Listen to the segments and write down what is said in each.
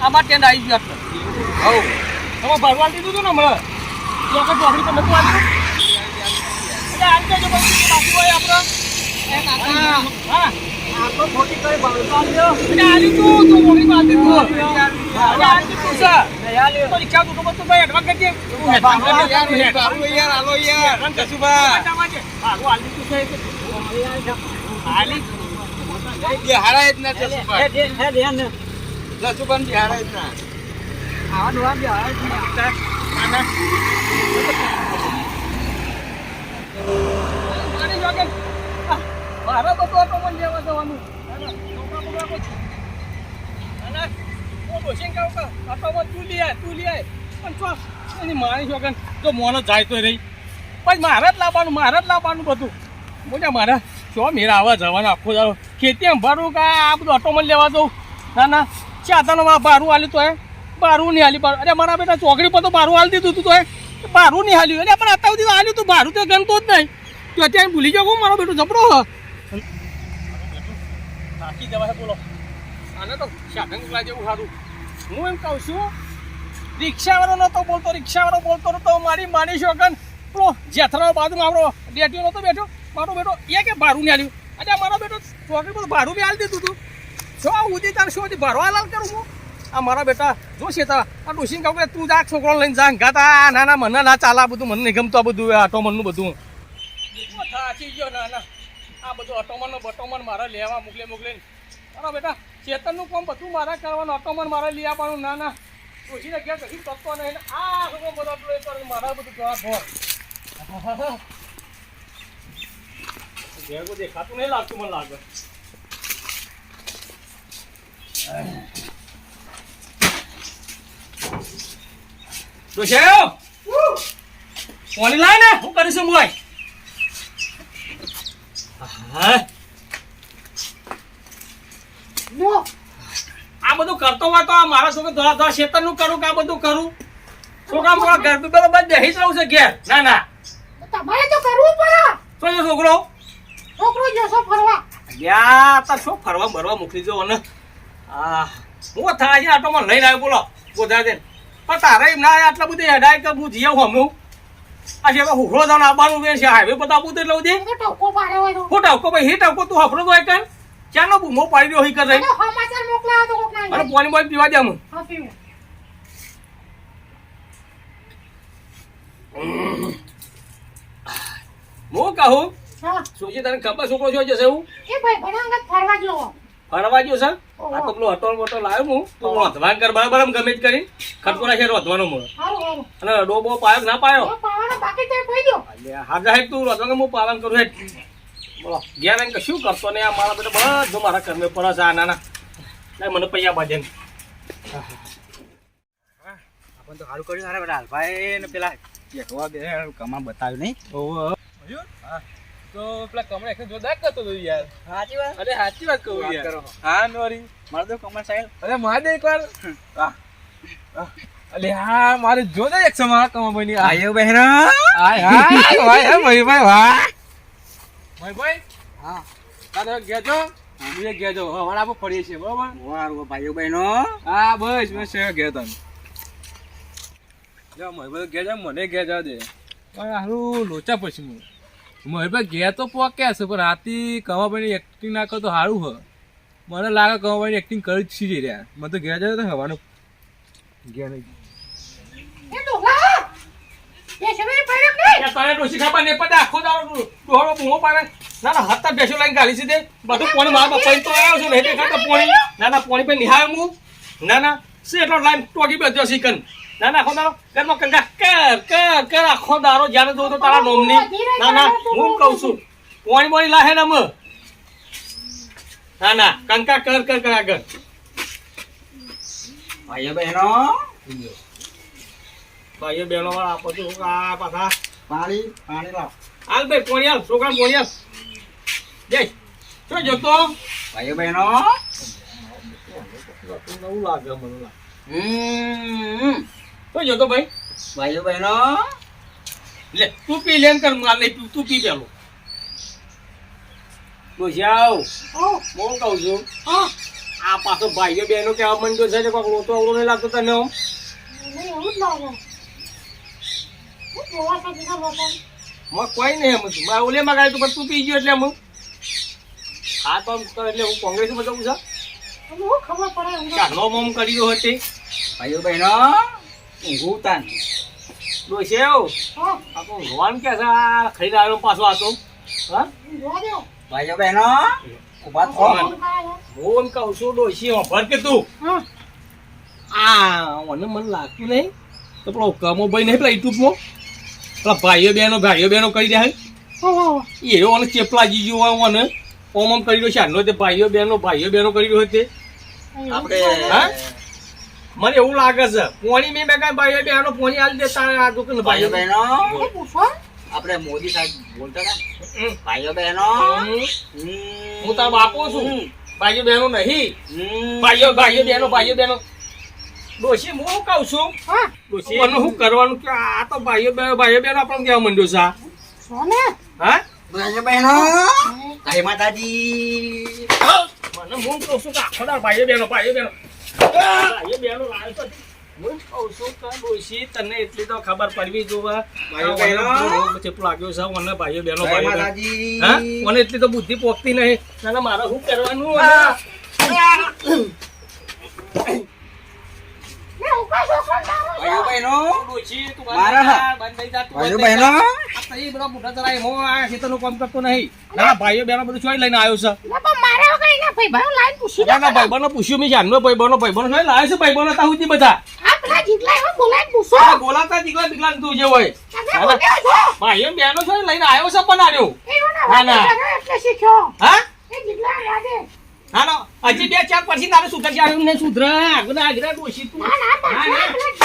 આમાં ટેન્ડ આવી ગયો આટલો હવ તમે ભરવા દીધું હતું ને હમણાં ચોકડ ચોકડી પર નતું આવ્યું એટલે જજો પછી બાકી હોય આપણો હા આટલો ખોટી કરી ભરવા લ્યો એટલે આલી તું તું મોટી વાત તું તું છે તો રિક્ષા તો બધું ભાઈ એડવાન્સ કરજે તું હેડવાન્સ કરજે તું તું મારી મારો પણ લેવા જવાનું. પણ મારી તો મોનો જાય તો રહી. પછી મારે જ લાવવાનું મારે જ લાવવાનું બધું. બોલ્યા મારે ચો મેરા આવવા જવાનું આખો ખેતી ભરું કે આ બધું ઓટોમાં લેવા દઉં ના ના ચાતાનો બારું હાલ્યું તો બારું નહીં હાલ્યું બારું અરે મારા બેટા ચોકડી પર તો બારું હાલ દીધું તું તો એ બારું નહીં હાલ્યું એટલે પણ અત્યાર સુધી હાલ્યું તું બારું તો ગમતો જ નહીં. તું અત્યારે ભૂલી જાવ મારો બેટો જબરો હ. થાકી જવાય બોલો. આને તો સાધન ઉલા જેવું સારું હું એમ કહું છું રિક્ષાવાળો નહોતો બોલતો રિક્ષાવાળો બોલતો નતો મારી માની શોગન પેલો જેથરાનો બાજુમાં આપણો ડેટીઓ નહોતો બેઠો. મારો બેટો એ કે ભારું નહીં હાલ્યું અરે મારો બેટો ચોકડી પર ભારું બી હાલી દીધું તું. જો ઉદી તાર શું હતી? ભરવા લાલ કરું હું? આ મારા બેટા જો છે તા આ ડોસીને કહું કે તું જા છોકરો લઈને જા ગાતા ના ના મને ના ચાલા બધું મને નહીં ગમતું આ બધું આટો આટોમનનું બધું. થાકી ગયો ના ના. આ બધું ઓટોમન બટોમન મારે લેવા મોકલે મોકલે. મારા બેટા ચેતનનું કામ બધું મારે કરવાનું અટોમન મારે લઈ આવવાનું ના ના. ડોસીને ઘેર કશું કરતો નહીં. આ બધો બધા મારા બધું જવા ભોર દેખાતું નહીં લાગતું મને લાગે. ડોશેઓ પાણી લાય ને હું કરીશું મોય હા. આ બધું કરતો હોય તો આ મારા છોકરા ધોળા ધોળા શેતરનું કરું કે આ બધું કરું? છોકરા મોકરા ઘર બી બરોબર દહી જ રહું છે ઘેર. ના ના. તમારે તો કરવું પડે. શું છે છોકરો. છોકરો જશો ફરવા. ગયા તાર શું ફરવા ભરવા મોકલી દો ને આ હું થાય છે આટોમાં લઈને આવ્યો બોલો. બોધા દે પણ તારે એમ ના આટલા બધી હેડાય કે હું જીવ હમું આ છે હુખડો જાણ આવવાનું છે હાઈવે પર આપું તો લઉં દે હોય હું ટાવકો ભાઈ હે ટાવકો તું હફરો તો કર. ચાલો બૂમો પાડી દો હી કર સમાચાર મોકલાવો તો કોક ના પાણી પાણી પીવા દે હા પીવું. હું કહું? હા. સુજી તને ખબર છોકરો છો જશે હું એ ભાઈ ભણાંગત ફરવા ગયો આ તો પેલો હટોલ બોટલ લાવ્યો હું તું રોધવાન કર બરાબર આમ ગમે જ કરી ખટકો છે રોધવાનો મોડ અને ડોબો પાયો ના પાયો હા સાહેબ તું રોધવા હું પાલન કરું હેઠ બોલો ગયા ને કશું કરતો ને આ મારા બધા બધું મારા કર્મે પડે છે આ નાના ના મને પૈયા બાજે આપણ તો સારું કર્યું સારા બધા હાલભાઈ ને પેલા બે કમા બતાવ્યું નહીં તો પેલા કમળા એક જોરદાર કરતો હતો યાર. સાચી વાત? અરે સાચી વાત કહું યાર. હા નોરી. મારે તો કમર સાહેબ. અરે મારે દે એકવાર. અલે હા મારે જોરદાર દે એક સમા કમા બની આયો બહેનો આય હાય ભાઈ હે ભાઈ ભાઈ વાહ ભાઈ ભાઈ હા. તારે ગેજો મુજે ગેજો હવાડા પર ફરીએ છીએ બરોબર? વારું ભાઈઓ બહેનો. હા બસ બસ છે ગયા તમે જા મોય બધું મને ગેજો દે. પણ હારું લોચા પછી હું મોય ભાઈ ગયા તો પોક્યા છે પણ રાતી કમાભાઈની એક્ટિંગ ના કરો તો સારું હ. મને લાગે કમાભાઈની એક્ટિંગ કરી જ છીએ રહ્યા. મને તો ગયા જાય તો હવાનું. ગયા નહીં. તારે ડોસી ખાપા ને પતા આખો દાડો ડોહળો પાડે. ના ના હત્તા બેસો લાઈન ગાલી છે દે બધું પોણી મારા બાપા તો આવ્યો છું ખાતા પાણી. ના ના પાણી પર નિહાળ. હું ના ના. શું એટલો લાઈન ટોકી બેઠો શીકન ના ના આખો દાડો ઘરમાં કંકા કર કર કર આખો દાડો જ્યારે જોઉં તો તારા નોમની ના ના હું કહું છું પાણી પાણી લાહે ને ના ના કંકા કર કર કર આગળ ભાઈઓ બહેનો ભાઈઓ બહેનો વાળા આપો છો આ પાછા પાણી પાણી લાવ હાલ ભાઈ પોણી હાલ છોકરા પોણી હાલ જય શું જોતો ભાઈઓ બહેનો નવું લાગે મને લાગે હમ શું જોતો ભાઈ ભાઈઓ બહેનો લે તું પી લેમ કર માર નહીં તું તું પી પેલો ડોશિયાઓ ઓ હું કહું છું હા આ પાછો ભાઈઓ બહેનો કેવા માંડ્યો છે કે કોક રોતો અવળો નહીં લાગતો તને આમ? હું તો માં કોઈ નહીં એમ. મારે ઓલે મગાવ્યું તું તું પી ગયો એટલે એમ હા તો એટલે હું કોંગ્રેસમાં જવું છે હું ખબર પડે ચાલો મોમ કરી દો હતી ભાઈઓ બહેનો ઊંઘું તાન હા. આપણો કે છે આ ખરીદ પાછો આતો હા? ભાઈઓ બહેનો ઊભા થો. હું કહું છું ડોસી વાપર કે તું? આ મને મને લાગતું નહીં. તો પેલો કમો ભાઈ નહીં પેલા યુટ્યુબમાં પેલા ભાઈઓ બહેનો ભાઈઓ બહેનો કરી દે એ ઓને ચેપલા જીજો ઓને ઓમ ઓમ કરી રહ્યો છે. આનો તે ભાઈઓ બહેનો ભાઈઓ બહેનો કરી રહ્યો છે આપણે હા? મને એવું લાગે છે. પોણી મેં બેગા ભાઈઓ બહેનો પોણી આલી દેતા આ દુકાન ભાઈઓ ભાઈઓ બહેનો? આપણે મોદી સાહેબ બોલતા ને? ભાઈઓ બહેનો. હું તારો બાપો છું. ભાઈઓ બહેનો નહીં. ભાઈઓ ભાઈઓ બહેનો ભાઈઓ બહેનો. ડોશી હું શું કહું છું? હા. ડોશી મને શું કરવાનું? કે આ તો ભાઈઓ ભાઈઓ બહેનો આપણને કહેવા માંડ્યો છે. હા? ભાઈઓ beno. જય માતાજી મને હું કહું suka. કે આખો beno, ભાઈઓ beno. ભાઈઓ beno ભાઈઓ બહેનો હું કહું છું કે તને એટલી તો ખબર પડવી જોવા એટલી તો બુદ્ધિ પોકતી નહીં ના મારે શું કરવાનું આ. ને મારા ભાઈઓ. બહેનો આ તઈ બધા મોટા ચરાઈ હું. આ ખેતરનું કામ કરતો નહીં ના ના, ભાઈઓ બહેનો બધું ચોઈ લઈને આવ્યો છે. ના પણ મારે હવે ના ભાઈ ભાઈ લાઈન પૂછી ના ના ભાઈબંધો પૂછ્યું મેં જાનનો ભાઈબંધો ભાઈબંધો ચોઈ લાવ્યો છે ભાઈબંધો તા સુધી બધા. આ પેલા જીતલા એવા બોલાઈને પૂછો. આ બોલાતા દીકરા દીકરા તું જે હોય. તમે બોલ્યો છો. ભાઈઓ બહેનો ચોઈ લઈને આવ્યો છે પણ આવ્યો. ના ના, ના. વાંધો નહીં, એટલે શીખ્યો. હા? એ જીતલા લાગે ના ના હજી બે ચાર પછી તારે સુધર આવ્યું ને સુધર. આગળ આગળ ડોશી તું. ના ના ના, ના. પણ પેલા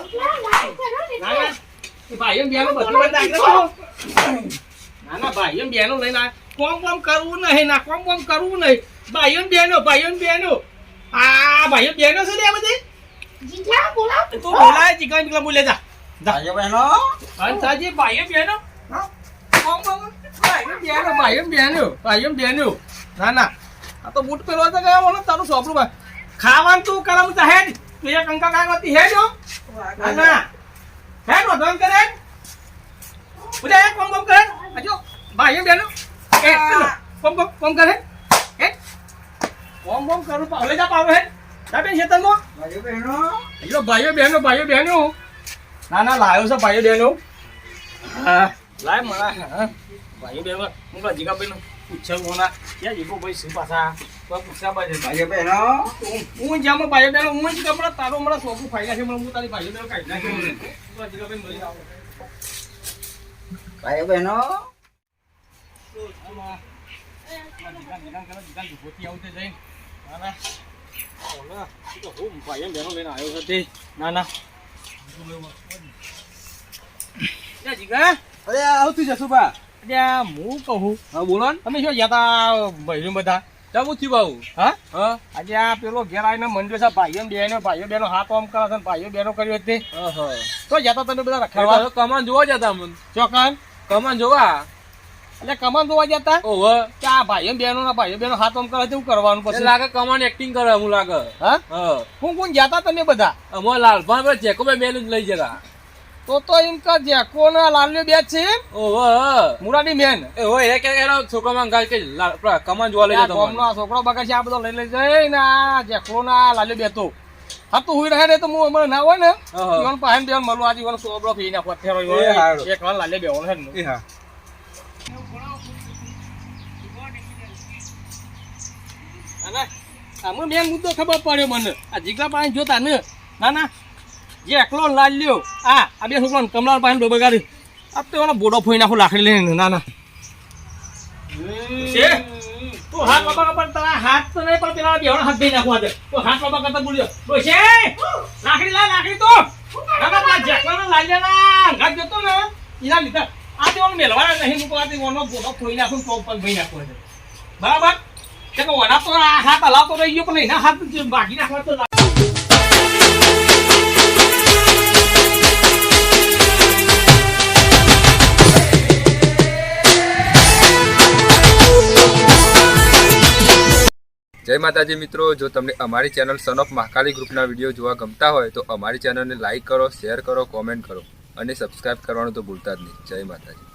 જીતલા લાગે કરો ને ના ના એ ભાઈઓ બહેનો બધું. ના ના. ભાઈઓ બહેનો લઈને કોમ કોમ કરવું નહીં ના કોમ કોમ કરવું નહીં. ભાઈઓ બહેનો ભાઈઓ બહેનો આ ભાઈઓ બેનો છે ને આ બધી? તું બોલાય ચીકલા ચીકલા બોલે જા. ભાઈઓ બહેનો. અંતાજી ભાઈઓ બહેનો કોમ કોમ ભાઈઓ બહેનો ભાઈઓ બહેનો ભાઈઓ બહેનો ના ના. આ તો બૂટ પહેરવા તો ગયા મને તારું સોપડું ભાઈ. ખાવાનું તું કરમ તો હેડ તું એક અંકા કાગવતી હેડ હો ના. હેડ નો ધન કરે બધા એક કોમ કોમ કરે? હજો ભાઈઓ બેનો એ કોમ કોમ કોમ કરે? હે? કોમ કોમ કરું પાવલે જા પાવલે હેડ દાબે શેતનમાં ભાઈઓ બહેનો. એટલે ભાઈઓ બહેનો ભાઈઓ બહેનો. ના ના લાયો છે ભાઈઓ બહેનો. હા. લાય મારા હા. ભાઈઓ બહેનો હું જીગા જીગાભાઈનો કોના ક્યાં જીગો ભાઈ શું પાછા? કોઈ પૂછ્યા ભાઈ બહેનો. હું જ્યાં ભાઈ બહેનો. હું જ કપડા તારો મારા સોપું ફાઈ નાખે હું તારી ભાઈ બહેનો કાઢી નાખે ભાઈઓ બહેનો. ના ના. જીગા અરે આવતું જશું બા. ત્યાં હું કહું? હા બોલો ને. તમે શું ગયા તા ભાઈઓ બધા? થયું બાબુ હા? હા. આજે આ પેલો ઘેર આવીને મંડ્યો છે ભાઈઓ બહેનો ભાઈઓ બહેનો હાથ આમ કરે છે ભાઈઓ બહેનો કર્યો હતી. તો જતા તમે બધા કમાન જોવા જતા મને ચોકાન કમાન જોવા? એટલે કમાન જોવા જતા ઓહો. કે આ ભાઈઓ બેનો ના ભાઈઓ બહેનો હાથ આમ કરે છે કરવાનું પછી? લાગે કમાન એક્ટિંગ કરે હું લાગે. હા? હા. હું કોણ જતા તમે બધા? અમાર લાલભાન ચેકો બેન જ લઈ જતા. તો તો એમ કે જેકો ના લાલ્યો બે છે? ઓહો. મુરાડી મેન એ હોય એ કે એનો છોકરામાં ગાલ કે કમાન જોવા લઈ જતો ગામનો છોકરો બગર છે આ બધો લઈ લઈ જાય ને આ જેકલો ના લાલ્યો બેતો હા તો. હુઈ રહે ને તો હું હમણાં ના હોય ને. ઈવન પાહેન દેવન મળું આજે ઈવન સોબળો ફી અત્યારે એ એક વાર લાલ્યો બેવાનો હે. ને હા આમાં મેન મુદ્દો ખબર પડ્યો મને. આ જીગલા પાસે જોતા ને. ના ના જે એકલો ને લાલ્યો આ આ બે છોકરા કમલા પાસે ડોબે ગાડી. આ તો એનો બોડો ફોઈ નાખો લાકડી લઈને ના ના તું હાથ બાબા પર તારા હાથ તો નહીં, પણ પેલા બેવાનો હાથ દઈ નાખવા દે. તો હાથ બાબા કરતા બોલ્યો. છે? લાકડી લા લાકડી તો. ના ના, પેલા જેકલાના લાલ્યાના ઘાટ જતો ને એના લીધે. આ તે પણ ભાઈ બરાબર? હાથ હલાવતો રહી ગયો પણ એના હાથ બાકી નાખવા તો જય માતાજી મિત્રો, જો તમને અમારી ચેનલ સન ઓફ મહાકાલી ગ્રુપના વીડિયો જોવા ગમતા હોય તો અમારી ચેનલને લાઇક કરો શેર કરો કોમેન્ટ કરો અને સબસ્ક્રાઇબ કરવાનું તો ભૂલતા જ નહીં. જય માતાજી.